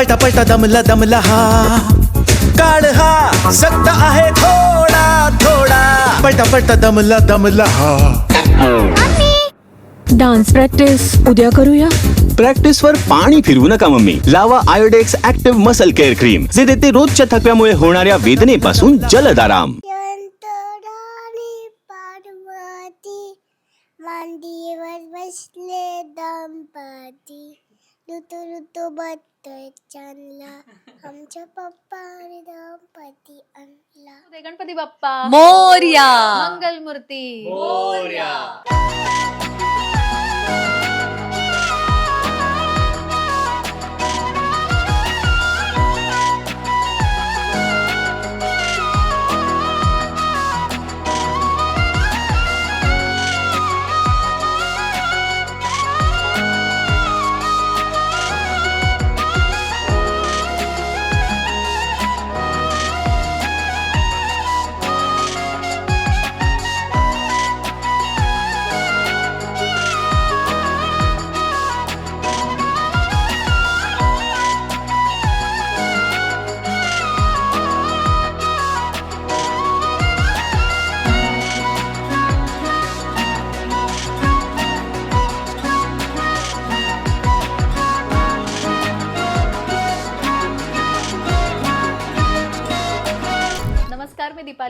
पळता पळता दमला दमला हा। काळ हा सक्त आहे थोडा थोडा। पळता पळता दमला दमला हा। डान्स प्रॅक्टिस उद्या करूया? प्रॅक्टिस वर पाणी फिरवू नका मम्मी. लावा Iodex active muscle care cream जे देते रोजच्या थकव्यामुळे होणाऱ्या वेदनेपासून जलद आराम पार्वती मांडीवर बसले दंपती. ऋतू ऋतू बघतोय चांगला आमच्या पप्पाने दंपती आणला. जय गणपती बाप्पा. मोर्या. मंगल मूर्ती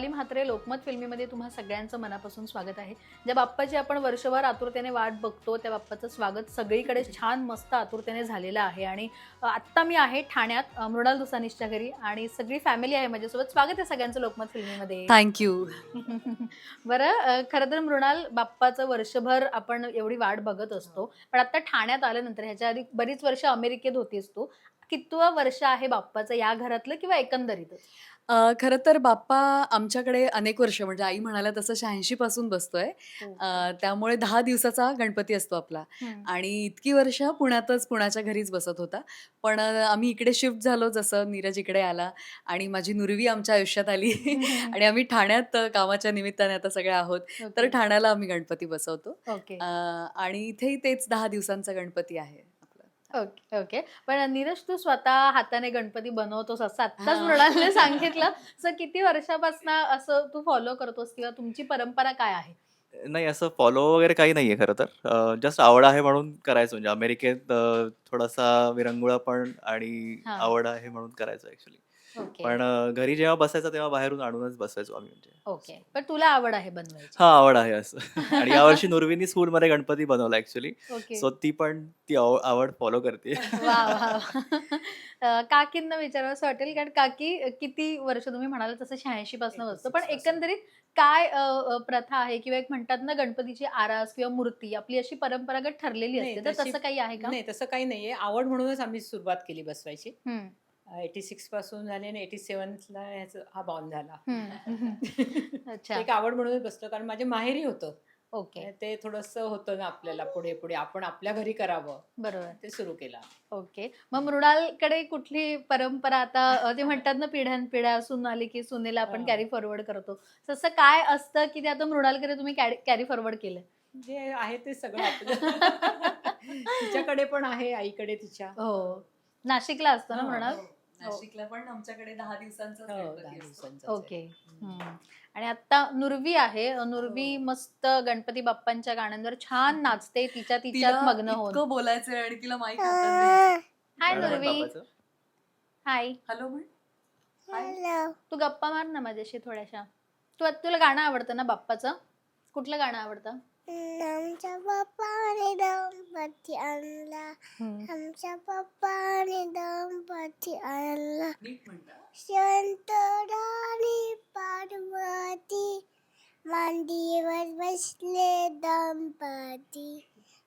नमस्कार मी दीपाली म्हात्रे लोकमत फिल्मीमध्ये तुम्हा सगळ्यांचं मनापासून स्वागत आहे. ज्या बाप्पाची आपण वर्षभर आतुरतेने वाट बघतो त्या बाप्पाचं स्वागत सगळीकडे छान मस्त आतुरतेने झालेलं आहे. आणि आत्ता मी आहे ठाण्यात मृणाल दुसानिसच्या घरी आणि सगळी फॅमिली आहे माझ्यासोबत. स्वागत आहे सगळ्यांचं लोकमत फिल्मीमध्ये. थँक्यू बरं खरं तर मृणाल बाप्पाचं वर्षभर आपण एवढी वाट बघत असतो. पण आता ठाण्यात आल्यानंतर ह्याच्या आधी बरीच वर्ष अमेरिकेत होतीस तू. कितवं वर्ष आहे बाप्पाचं या घरातलं किंवा एकंदरीतच? खरं तर बाप्पा आमच्याकडे अनेक वर्ष म्हणजे आई म्हणाल्या तसं शहाऐंशी पासून बसतोय. हो. अ, त्यामुळे दहा दिवसाचा गणपती असतो आपला. आणि इतकी वर्ष पुण्यातच पुण्याच्या घरीच बसत होता. पण अ, आम्ही इकडे शिफ्ट झालो जसं नीरज इकडे आला आणि माझी नुरवी आमच्या आयुष्यात आली. आणि आम्ही ठाण्यात अ, कामाच्या निमित्ताने आता सगळे आहोत. तर ठाण्याला आम्ही गणपती बसवतो. ओके. अ, आणि इथेही तेच दहा दिवसांचा गणपती आहे. Okay okay. पण नीरज तू स्वतः हाताने गणपती बनवतोस असं आत्ताच. मृणालने सांगितलं. सर किती वर्षापासून असं तू फॉलो करतोस किंवा तुमची परंपरा काय आहे? नाही असं फॉलो वगैरे काही नाहीये खरं तर. जस्ट आवड आहे म्हणून करायचं. म्हणजे अमेरिकेत थोडासा विरंगुळा पण आणि. आवड आहे म्हणून करायचं ऍक्च्युली पण घरी जेव्हा बसायचं तेव्हा बाहेरून आणूनच बसवायचो आम्ही म्हणजे. ओके. पण तुला आवड आहे बनवायची. हा आवड आहे असं. आणि यावर्षी नुरवीनी स्कूलमध्ये गणपती बनवला ऍक्च्युली ओके. सो ती पण ती आव- आवड फॉलो करते. वा वा वा. काकींना विचारावं असं वाटेल कारण काकी अ, किती वर्ष तुम्ही म्हणाल तसं शहाऐंशी पासून बसतो पण एकंदरीत काय अ, अ, प्रथा आहे किंवा एक म्हणतात ना गणपतीची आरास किंवा मूर्ती आपली अशी परंपरागत ठरलेली नाही, असते. तर तशी- तसं काही आहे का? नाही तसं काही नाहीये. आवड म्हणूनच आम्ही सुरुवात केली बसवायची. हम्म, एटी सिक्सपासून झाली आणि एटी सेव्हनला ह्याचा हा बॉन्ड झाला. अच्छा. एक आवड म्हणूनच बसलो कारण माझे माहेरी होतं. ओके. ते थोडस होतं ना आपल्याला पुढे पुढे. आपण आपल्या घरी करावं. बरोबर. ते सुरू केलं. ओके. मग मृणालकडे कुठली परंपरा आता ते म्हणतात ना पिढ्यानपिढ्या सून आली की सुनेला आपण. कॅरी फॉरवर्ड करतो. तसं काय असतं की ते आता मृणालकडे तुम्ही कॅरी फॉरवर्ड केलं? जे आहे ते सगळं तिच्याकडे पण आहे आईकडे तिच्या. हो. नाशिकला असतं ना मृणाल. नाशिकला पण आमच्याकडे दहा दिवसांचा हो. ओके. आणि आता नुरवी आहे. नुरवी हो. मस्त गणपती बाप्पांच्या गाण्यांवर छान नाचते. तिच्या तिच्यात मग्न होऊन. इतकं बोलायचंय आणि तिला mic hi Nurvi. Hi. Hello म्हण. हॅलो. तू गप्पा मार ना माझ्याशी थोड्याशा. तू तुला गाणं आवडतं ना बाप्पाचं? कुठलं गाणं आवडतं? आमच्या पप्पाने दंपती आणला आमच्या पप्पाने दंपती आणला नीट म्हणता शंतराणी पार्वती मांडीवर बसले दंपती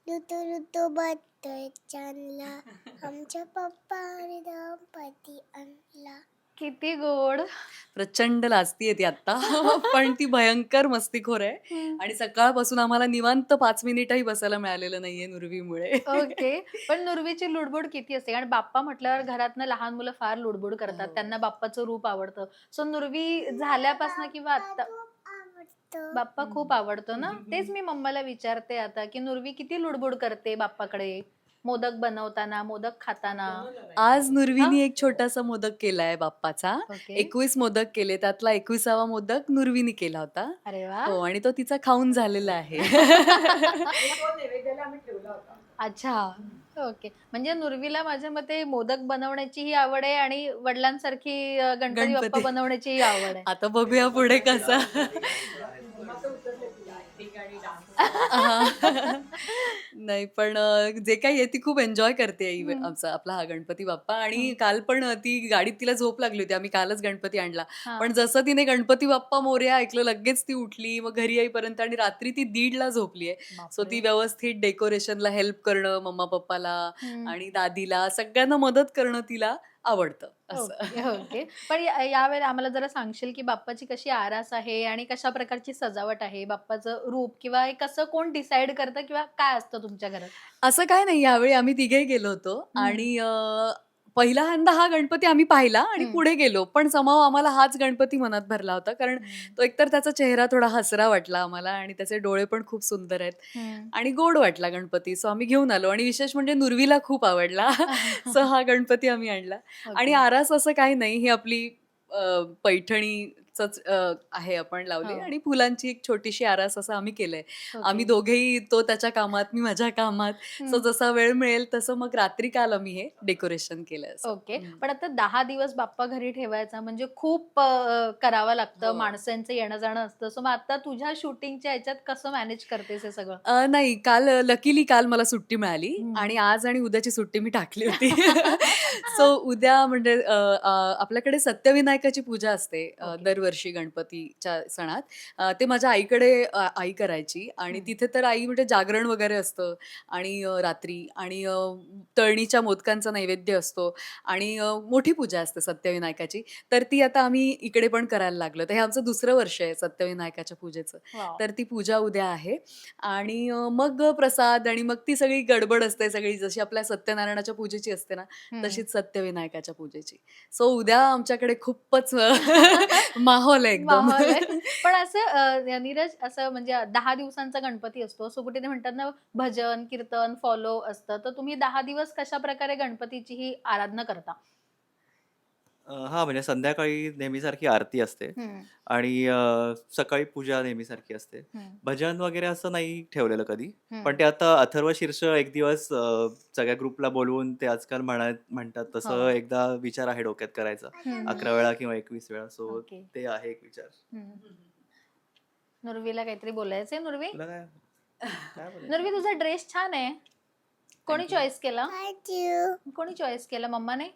ऋतू ऋतू बघतोय चांगला आमच्या पप्पाने दंपती आणला किती गोड. प्रचंड लाजतीये ती आता पण ती भयंकर मस्तीखोर आहे. आणि सकाळपासून आम्हाला निवांत पाच मिनिटही बसायला मिळालेलं नाहीये नुरवीमुळे. ओके. पण नुरवीची लुडबुड किती असते? कारण बाप्पा म्हटल्यावर घरातनं लहान मुलं फार लुडबुड करतात. हो. त्यांना बाप्पाचं रूप आवडतं. सो नुरवी झाल्यापासून किंवा आता बाप्पा खूप आवडतो. ना? तेच मी मम्माला विचारते आता की नुरवी किती लुडबुड करते बाप्पाकडे? मोदक बनवताना मोदक खाताना. आज नुरवीनी एक छोटासा मोदक केलाय बाप्पाचा. ओके. एकवीस मोदक केले त्यातला एकविसावा मोदक नुरवीनी केला होता. अरे वा. हो आणि तो तिचा खाऊन झालेला आहे. तो नैवेद्याला आम्ही ठेवला होता अच्छा. ओके. म्हणजे नुरवीला माझ्या मते मोदक बनवण्याचीही आवड आहे आणि वडिलांसारखी अ, गणपती बाप्पा गणपती. बनवण्याचीही आवड आहे. आता बघूया पुढे कसं. उतरले तिला आणि. हा. नाही पण जे काही आहे ती खूप एन्जॉय करते हम्म. आमचा आपला हा गणपती बाप्पा आणि काल पण ती गाडीत तिला झोप लागली होती आम्ही कालच गणपती आणला. पण जसं तिने गणपती बाप्पा मोर्या ऐकलं लगेच ती उठली मग घरी येईपर्यंत आणि रात्री ती दीडला झोपली आहे सो. ती व्यवस्थित डेकोरेशनला हेल्प करणं मम्मा पप्पाला. आणि दादीला सगळ्यांना मदत करणं तिला आवडतं असं ओके ओके. पण यावेळेला आम्हाला जरा सांगशील की बाप्पाची कशी आरास आहे आणि कशा प्रकारची सजावट आहे बाप्पाचं रूप किंवा हे कसं कोण डिसाईड करतं किंवा काय असतं तुमच्या घरात असं काय नाही यावेळी आम्ही तिघेही गेलो होतो. आणि पहिल्यांदा हा गणपती आम्ही पाहिला आणि. पुढे गेलो पण समाव आम्हाला हाच गणपती मनात भरला होता कारण तो एकतर त्याचा चेहरा थोडा हसरा वाटला आम्हाला आणि त्याचे डोळे पण खूप सुंदर आहेत. आणि गोड वाटला गणपती सो आम्ही घेऊन आलो आणि विशेष म्हणजे नुरवीला खूप आवडला सो हा गणपती आम्ही आणला आणि. आरास असं काही नाही ही आपली अं, पैठणीच आहे आपण लावली. आणि फुलांची एक छोटीशी आरास असं आम्ही केलंय. आम्ही दोघेही तो त्याच्या कामात मी माझ्या कामात सो. जसा वेळ मिळेल तसं मग रात्री काल आम्ही हे डेकोरेशन केलंय असं. ओके. पण आता दहा दिवस बाप्पा घरी ठेवायचा म्हणजे खूप करावं लागतं हो. माणसांचं येणं जाणं असतं सो मग आता तुझ्या शूटिंगच्या ह्याच्यात कसं मॅनेज करतेस हे सगळं नाही काल लकीली काल मला सुट्टी मिळाली. आणि आज आणि उद्याची सुट्टी मी टाकली होती सो उद्या म्हणजे आपल्याकडे सत्यविनायकाची पूजा असते अ, दरवर्षी गणपतीच्या सणात ते माझ्या आईकडे आई करायची आणि. तिथे तर आई म्हणजे जागरण वगैरे असतं आणि रात्री आणि तळणीच्या मोदकांचा नैवेद्य असतो आणि मोठी पूजा असते सत्यविनायकाची तर ती आता आम्ही इकडे पण करायला लागलो तर हे आमचं दुसरं वर्ष आहे सत्यविनायकाच्या पूजेचं. तर ती पूजा उद्या आहे आणि मग प्रसाद आणि मग ती सगळी गडबड असते सगळी जशी आपल्या सत्यनारायणाच्या पूजेची असते ना. तशीच सत्यविनायकाच्या पूजेची सो उद्या आमच्याकडे खूपच माहोल आहे एकदम. माहोल आहे. पण असं अ, नीरज असं म्हणजे दहा दिवसांचा गणपती असतो. असं कुठे ते म्हणतात ना भजन कीर्तन फॉलो असतं. तर तुम्ही दहा दिवस कशा प्रकारे गणपतीची ही आराधना करता? अं, हा म्हणजे संध्याकाळी नेहमीसारखी आरती असते आणि अं, सकाळी पूजा नेहमीसारखी असते भजन वगैरे असं नाही ठेवलेलं कधी. पण ते आता अथर्व शीर्ष एक दिवस अं, सगळ्या ग्रुपला बोलवून ते आजकाल म्हणा म्हणतात हो. तसं एकदा विचार आहे डोक्यात करायचा. अकरा वेळा किंवा एकवीस वेळा सो ओके. ते आहे एक विचार हम्म. नुरवीला काहीतरी बोलायचंय नुरवी तुला काय काय बोलायचं? नुरवी तुझा ड्रेस छान आहे कोणी. चॉईस केला Thank you. कोणी चॉईस केला मम्माने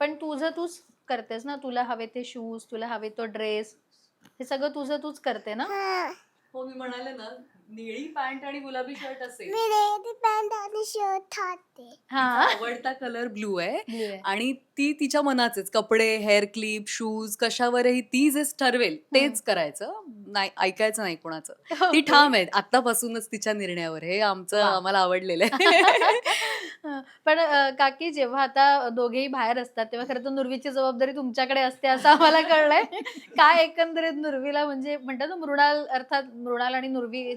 पण तुझं तूच करतेस ना तुला हवे ते शूज तुला हवे तो ड्रेस हे सगळं तुझं तूच करते ना? हा. मी म्हणाले ना निळी पॅन्ट आणि गुलाबी शर्ट असेल. मी रेड पॅन्ट आणि शर्ट हा. आवडता कलर ब्लू आहे. आणि ती तिच्या मनाचेच कपडे हेअर क्लिप शूज कशावरही ती जे ठरवेल तेच करायचं. नाही ऐकायचं नाही कोणाचं. ती. ठाम आहे आतापासूनच तिच्या निर्णयावर. हे आमचं. आम्हाला आवडलेलं आहे. पण अ, काकी जेव्हा आता दोघेही बाहेर असतात तेव्हा खरं तर नुरवीची जबाबदारी तुमच्याकडे असते असं आम्हाला कळलंय काय एकंदरीत नुरवीला म्हणजे म्हणतात ना मृणाल अर्थात मृणाल आणि नुरवी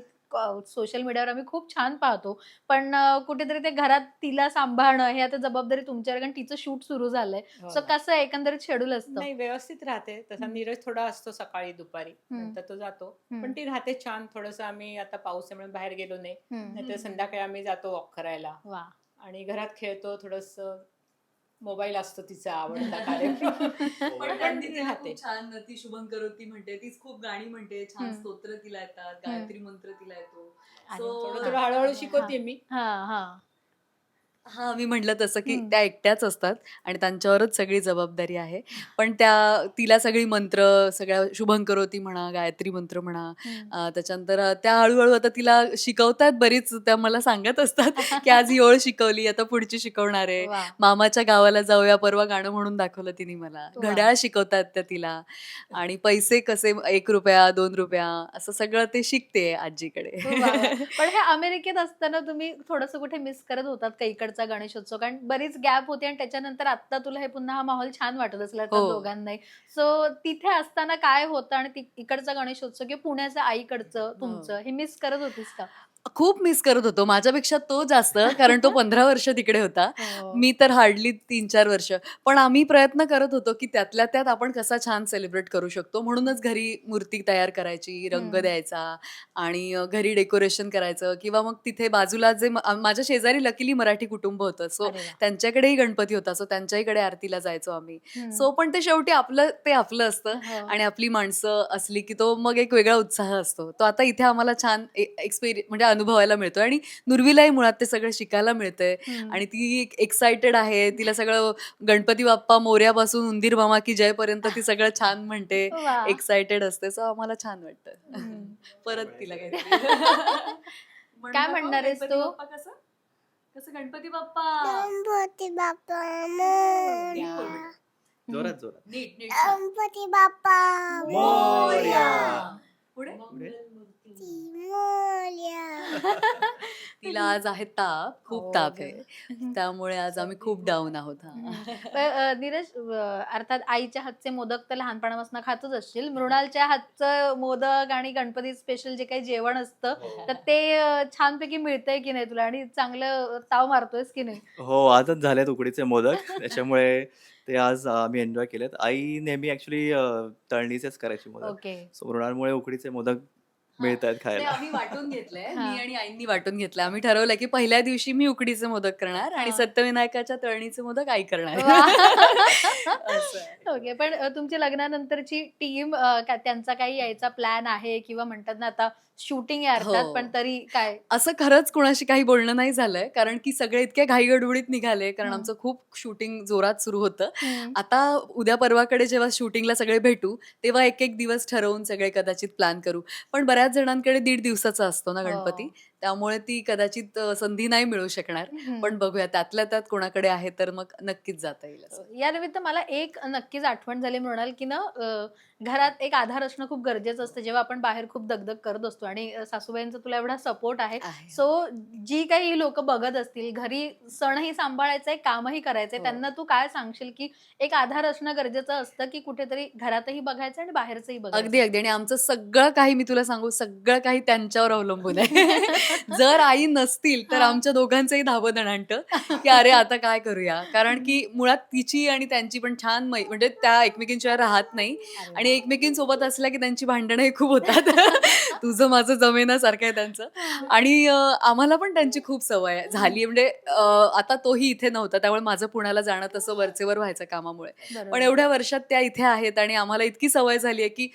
सोशल मीडियावर आम्ही खूप छान पाहतो पण अ, कुठेतरी ते घरात तिला सांभाळणं हे आता जबाबदारी तुमच्यावर कारण तिचं शूट सुरू झालंय हो सो ना. कसं एकंदरीत शेड्यूल असतं नाही व्यवस्थित राहते तसा हम्म. नीरज थोडा असतो सकाळी दुपारी हम्म. नंतर तो जातो हम्म. पण ती राहते छान थोडस आम्ही आता पावसामुळे बाहेर गेलो नाही हम्म. नाहीतर संध्याकाळी आम्ही जातो वॉक करायला वा आणि घरात खेळतो थोडस मोबाईल असतो तिचा आवडता कार्यक्रम. पण पण त्यांनी ती तिला राहते. छान ती शुभम करोती म्हणते. तीच खूप गाणी म्हणते. छान. स्तोत्र तिला येतात गायत्री मंत्र तिला येतो. थोडं थोडं हळूहळू शिकवते मी. हा हा. हा मी म्हटलं तसं की. त्या एकट्याच असतात आणि त्यांच्यावरच सगळी जबाबदारी आहे पण त्या तिला सगळी मंत्र सगळ्या शुभं करोती म्हणा गायत्री मंत्र म्हणा. अं, त्याच्यानंतर अं, त्या हळूहळू आता तिला शिकवतात बरीच त्या मला सांगत असतात की आज ही ओळ शिकवली आता पुढची शिकवणार आहे. मामाच्या गावाला जाऊया परवा गाणं म्हणून दाखवलं तिने मला. घड्याळ शिकवतात त्या तिला आणि पैसे कसे एक रुपया दोन रुपया असं सगळं ते शिकते आजीकडे वा, वा. पण हे अमेरिकेत असताना तुम्ही थोडस कुठे मिस करत होतात का इकडचा गणेशोत्सव. कारण बरीच गॅप होती आणि त्याच्यानंतर आता तुला हे पुन्हा हा माहोल छान वाटत असला हो. दोघांनाही. सो तिथे असताना काय होतं आणि इकडचा गणेशोत्सव किंवा पुण्याचं आईकडचं तुमचं हे मिस करत होतीस का? खूप मिस करत होतो माझ्यापेक्षा तो जास्त कारण तो पंधरा वर्ष तिकडे होता हो. मी तर हार्डली तीन चार वर्ष पण आम्ही प्रयत्न करत होतो की त्यातल्या त्यात आपण कसा छान सेलिब्रेट करू शकतो म्हणूनच घरी मूर्ती तयार करायची रंग हम्म. द्यायचा आणि अ, घरी डेकोरेशन करायचं किंवा मग तिथे बाजूला जे म- आ- माझ्या शेजारी लकीली मराठी कुटुंब होतं सो अरे वा. त्यांच्याकडेही गणपती होता सो त्यांच्याहीकडे आरतीला जायचो आम्ही हम्म. सो पण ते शेवटी आपलं ते आपलं असतं हो. आणि आपली माणसं असली की तो मग एक वेगळा उत्साह असतो तो आता इथे आम्हाला छान एक्सपिरियन्स म्हणजे अनुभवायला मिळतो आणि नुरवीलाही मुळात ते सगळं शिकायला मिळतंय. आणि ती एक्साइटेड आहे. तिला सगळं गणपती बाप्पा मोर्यापासून उंदीर मामा की जय पर्यंत ती सगळं छान म्हणते. वा. एक्साइटेड असते. सो आम्हाला छान वाटतं. परत तिला काय म्हणणार आहेस तू? बाप्पा कसं? कसं गणपती बाप्पा? गणपती बाप्पा मोरया. जोरात जोरात. नीट नीट गणपती बाप्पा मोरया. पुढे? तिला आज आहे ताप खूप हो ताप. आहे. त्यामुळे आज आम्ही खूप डाऊन आहोत हा. पण, अ, नीरज अ, अर्थात आईच्या हातचे मोदक तर लहानपणापासून खातच असशील. मृणालच्या हातचं मोदक आणि गणपती स्पेशल जे काही जेवण असतं तर ते अ, छानपैकी मिळतंय की नाही तुला? आणि चांगलं ताव मारतोयस की नाही? हो आजच झालेत उकडीचे मोदक. त्याच्यामुळे ते आज आम्ही एन्जॉय केलेत. आई नेहमी ऍक्च्युली तळणीचेच करायची मोदक. ओके. सो मृणालमुळे उकडीचे मोदक मिळत आहेत ते खायला आम्ही वाटून घेतलंय हा. मी आणि आईंनी वाटून घेतलंय आम्ही ठरवलं की पहिल्या दिवशी मी उकडीचे मोदक करणार आणि हा. सत्यविनायकाच्या तळणीचे मोदक आई करणार वा. असं आहे. ओके पण अ, तुमच्या लग्नानंतरची टीम त्यांचा काही यायचा प्लॅन आहे किंवा म्हणतात ना आता शूटिंग आहे अर्थात हो. पण तरी काय असं खरंच कुणाशी काही बोलणं नाही झालंय कारण की सगळे इतके घाईगडबडीत निघाले कारण. आमचं खूप शूटिंग जोरात सुरू होतं. आता उद्या परवाकडे जेव्हा शूटिंगला सगळे भेटू तेव्हा एक एक दिवस ठरवून सगळे कदाचित प्लॅन करू पण बऱ्याच जणांकडे दीड दिवसाचा असतो ना गणपती हो. त्यामुळे ती कदाचित संधी नाही मिळू शकणार. पण बघूया त्यातल्या त्यात कोणाकडे आहे तर मग नक्कीच जाता येईल. या निमित्त मला एक नक्कीच आठवण झाली म्हणाल की ना घरात एक आधार असणं खूप गरजेचं असतं जेव्हा आपण बाहेर खूप दगदग करत असतो आणि सासूबाईंचा तुला एवढा सपोर्ट आहे आहे. सो जी काही लोक बघत असतील घरी सणही सांभाळायचंय कामही करायचंय हो. त्यांना तू काय सांगशील की एक आधार असणं गरजेचं असतं की कुठेतरी घरातही बघायचं आणि बाहेरचंही बघायचं अगदी अगदी आणि आमचं सगळं काही मी तुला सांगू सगळं काही त्यांच्यावर अवलंबून आहे जर आई नसतील तर. आमच्या दोघांचंही धावं दणांट की अरे आता काय करूया? कारण की मुळात तिची आणि त्यांची पण छान मै म्हणजे त्या एकमेकींशिवाय राहत नाही. आणि एकमेकींसोबत असल्या की त्यांची भांडणंही खूप होतात. तुझं माझं जमेनासारखं आहे त्यांचं. आणि आम्हाला पण त्यांची खूप सवय. झाली म्हणजे आता तोही इथे नव्हता. त्यामुळे माझं पुण्याला जाणं तसं वरचेवर व्हायचं कामामुळे. पण एवढ्या वर्षात त्या इथे आहेत आणि आम्हाला इतकी सवय झाली आहे की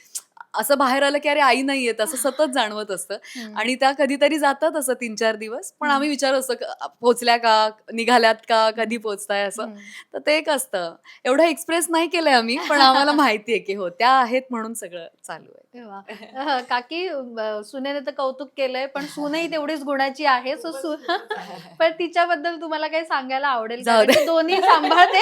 असं बाहेर आलं की अरे आई नाही येत असं सतत जाणवत असतं. आणि त्या कधीतरी जातात असं तीन चार दिवस. पण आम्ही विचारत असतो क- पोचल्या का निघाल्यात का कधी पोचताय असं. तर ते एक असतं. एवढं एक्सप्रेस नाही केलंय आम्ही पण आम्हाला माहिती आहे की हो त्या आहेत म्हणून सगळं चालू आहे. काकी सुनेने तर कौतुक केलंय पण सूनही तेवढीच गुणाची आहे सो सु पण तिच्याबद्दल तुम्हाला काही सांगायला आवडेल. ती दोन्ही सांभाळते.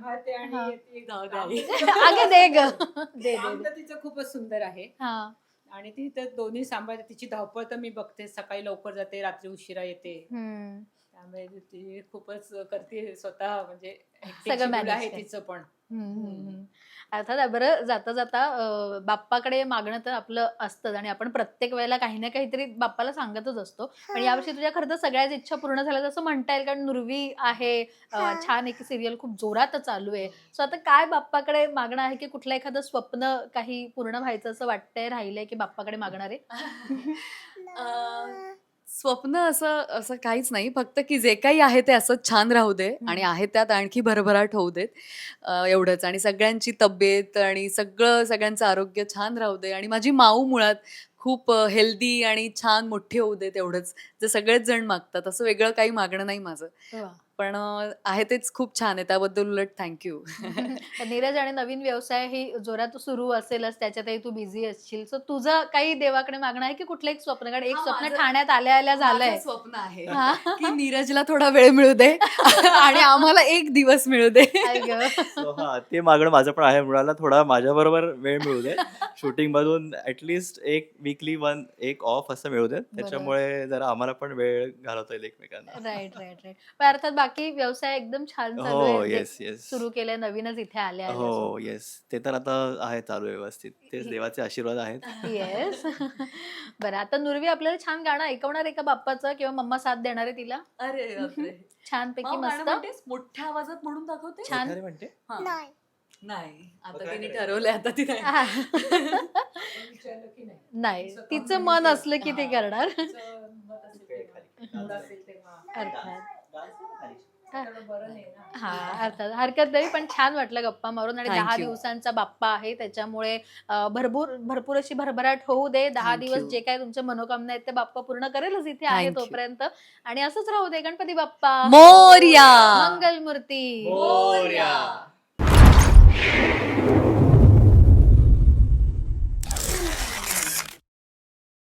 सांभाळते हा. आणि ती जाऊ दे काम- आई. अगे दे ग दे दे, काम दे तर तिचं खूपच सुंदर आहे हा आणि ती तर दोन्ही सांभाळते तिची धावपळ तर मी बघते सकाळी लवकर जाते रात्री उशिरा येते हम्म. त्यामुळे ती खूपच करते स्वतः म्हणजे hectic सगळं schedule manage आहे करते. तिचं पण. अर्थात बरं जाता जाता बाप्पाकडे मागणं तर आपलं असतंच आणि आपण प्रत्येक वेळेला काही ना काहीतरी बाप्पाला सांगतच असतो. पण यावर्षी तुझ्या खरं तर सगळ्याच इच्छा पूर्ण झाल्या असं म्हणता येईल कारण नुरवी आहे. छान एक सिरियल खूप जोरात चालू आहे. सो आता काय बाप्पाकडे मागणं आहे की कुठलं एखादं स्वप्न काही पूर्ण व्हायचं असं वाटतंय राहिलंय की बाप्पाकडे मागणार आहे? स्वप्न असं असं काहीच नाही. फक्त की जे काही आहे ते असंच छान राहू दे आणि आहे त्यात आणखी भरभराट होऊ देत. अं, एवढंच. आणि सगळ्यांची तब्येत आणि सगळं सगळ्यांचं आरोग्य छान राहू दे. आणि माझी माऊ मुळात खूप हेल्दी आणि छान मोठी होऊ देत एवढंच जे सगळेच जण मागतात. असं वेगळं काही मागणं नाही माझं. पण आहे तेच खूप छान आहे. त्याबद्दल उलट थँक्यू नीरज आणि नवीन व्यवसाय ही जोरात सुरू असेलच त्याच्यातही तू बिझी असशील. सो तुझं काही देवाकडे मागणं आहे की कुठलं एक स्वप्न? कारण एक स्वप्न ठाण्यात आल्या आल्या झालंय. स्वप्न आहे हा. की नीरजला थोडा वेळ मिळू दे आणि आम्हाला एक दिवस मिळू दे. हा ते मागणं माझं पण आहे. मृणाला थोडा माझ्याबरोबर वेळ मिळू दे. शूटिंग मधून ऍटलिस्ट एक वीकली वन एक ऑफ असं मिळू दे. त्याच्यामुळे जरा आम्हाला पण वेळ घालवता येईल एकमेकांना. राईट राईट राईट अर्थात बाकी व्यवसाय एकदम छान चालू हो आहे येस येस सुरू केलंय नवीनच इथे आले आहे हो येस ते तर आता आहे चालू व्यवस्थित. तेच देवाचे आशीर्वाद आहेत. येस बरं आता नुरवी आपल्याला छान गाणं ऐकवणार आहे का बाप्पाचं किंवा मम्मा साथ देणार आहे तिला? अरे बापरे. माऊ, गाणं मस्त. म्हणतेस? मोठ्या आवाजात म्हणून दाखवते? छान. म्हणते? हा. नाही. नाही. आता काय तिने करायचं? ठरवलंय आता ती नाही. विचारलं की नाही. नाही स्वतःहून तिचं मन असलं की ते हा, करणार. तिचं मत असेल तेव्हा. मूड असेल तेव्हा. अर्थात. हा अर्थात हरकत नाही पण छान वाटलं गप्पा मारून आणि Thank दहा you. दिवसांचा बाप्पा आहे त्याच्यामुळे अं, भरपूर भरपूर अशी भरभराट होऊ दे दहा Thank दिवस you. जे काय तुमच्या मनोकामना आहेत ते बाप्पा पूर्ण करेलच इथे आहे Thank you. तोपर्यंत आणि असंच राहू दे गणपती बाप्पा मोर्या मंगल मूर्ती मोरया.